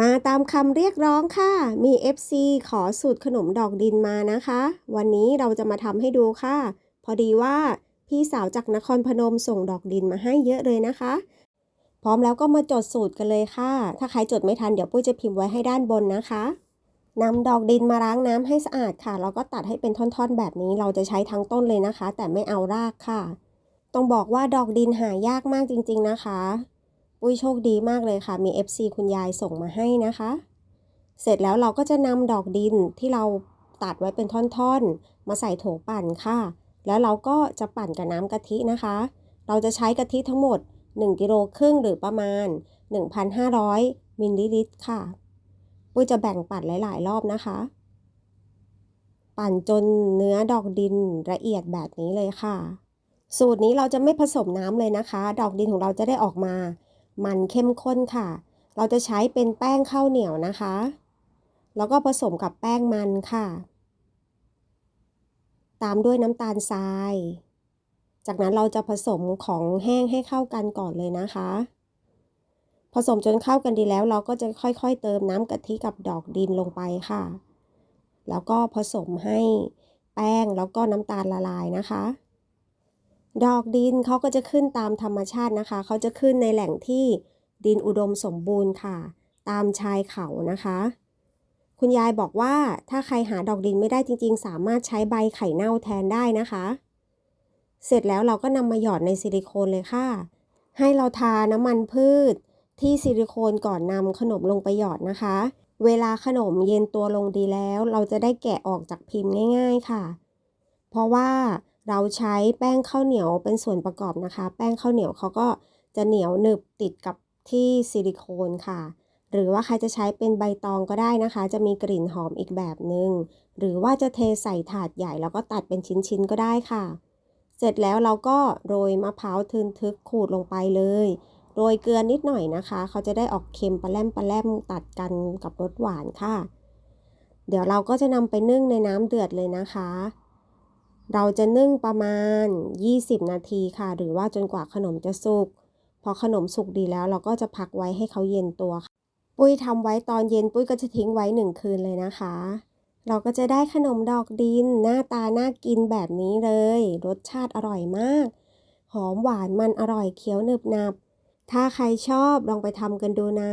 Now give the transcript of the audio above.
มาตามคำเรียกร้องค่ะ มี FC ขอสูตรขนมดอกดินมานะคะ วันนี้เราจะมาทำให้ดูค่ะ พอดีว่าพี่สาวจากนครพนมส่งดอกดินมาให้เยอะเลยนะคะ พร้อมแล้วก็มาจดสูตรกันเลยค่ะ ถ้าใครจดไม่ทันเดี๋ยวปุ้ยจะพิมพ์ไว้ให้ด้านบนนะคะนำดอกดินมาล้างน้ำให้สะอาดค่ะแล้วก็ตัดให้เป็นท่อนๆ แบบนี้เราจะใช้ทั้งต้นเลยนะคะ แต่ไม่เอารากค่ะ ต้องบอกว่าดอกดินหายากมากจริง ๆนะคะ ปุ้ยโชคดีมากเลยค่ะ มี FC คุณยายส่งมาให้นะคะ เสร็จแล้วเราก็จะนำดอกดินที่เราตัดไว้เป็นท่อนๆ มาใส่โถปั่นค่ะ แล้วเราก็จะปั่นกับน้ำกะทินะคะ เราจะใช้กะทิทั้งหมด 1กิโลครึ่งหรือประมาณ 1,500 มิลลิลิตรค่ะ ปุ้ยจะแบ่งปั่นหลาย ๆ รอบนะคะ ปั่นจนเนื้อดอกดินละเอียดแบบนี้เลยค่ะ สูตรนี้เราจะไม่ผสมน้ำเลยนะคะ ดอกดินของเราจะได้ออกมา มันเข้มข้นค่ะ เราจะใช้เป็นแป้งข้าวเหนียวนะคะ แล้วก็ผสมกับแป้งมันค่ะ ตามด้วยน้ำตาลทราย จากนั้นเราจะผสมของแห้งให้เข้ากันก่อนเลยนะคะ ผสมจนเข้ากันดีแล้ว เราก็จะค่อยๆ เติมน้ำกะทิกับดอกดินลงไปค่ะ แล้วก็ผสมให้แป้งแล้วก็น้ำตาลละลายนะคะ ดอกดินเขาก็จะขึ้นตามธรรมชาตินะคะ เขาจะขึ้นในแหล่งที่ดินอุดมสมบูรณ์ค่ะ ตามชายเขานะคะ คุณยายบอกว่าถ้าใครหาดอกดินไม่ได้จริง ๆ สามารถใช้ใบไข่เน่าแทนได้นะคะ เสร็จแล้วเราก็นำมาหยอดในซิลิโคนเลยค่ะ ให้เราทาน้ำมันพืช ที่ซิลิโคนก่อนนำขนมลงไปหยอดนะคะ เวลาขนมเย็นตัวลงดีแล้ว เราจะได้แกะออกจากพิมพ์ง่าย ๆค่ะ เพราะว่า เราใช้แป้งข้าวเหนียวเป็นส่วนประกอบนะคะ แป้งข้าวเหนียวเขาก็จะเหนียวหนึบติดกับที่ซิลิโคนค่ะ หรือว่าใครจะใช้เป็นใบตองก็ได้นะคะ จะมีกลิ่นหอมอีกแบบหนึง่งหรือว่าจะเทใส่ถาดใหญ่แล้วก็ตัดเป็นชิ้นๆก็ได้ค่ะ เสร็จแล้วเราก็โรยมะพร้าวทึนทึกขูดลงไปเลย โรยเกลือนิดหน่อยนะคะ เขาจะได้ออกเค็มปลาแรมปลาแรมตัดกันกับรสหวานค่ะ เดี๋ยวเราก็จะนำไปนึ่งในน้ำเดือดเลยนะคะ เราจะนึ่งประมาณ 20 นาทีค่ะ หรือว่าจนกว่าขนมจะสุก พอขนมสุกดีแล้วเราก็จะพักไว้ให้เขาเย็นตัวค่ะ ปุ้ยทำไว้ตอนเย็นปุ้ยก็จะทิ้งไว้หนึ่งคืนเลยนะคะ เราก็จะได้ขนมดอกดิน หน้าตาน่ากินแบบนี้เลย รสชาติอร่อยมาก หอมหวานมันอร่อยเคี้ยวหนึบหนับ ถ้าใครชอบลองไปทำกันดูนะ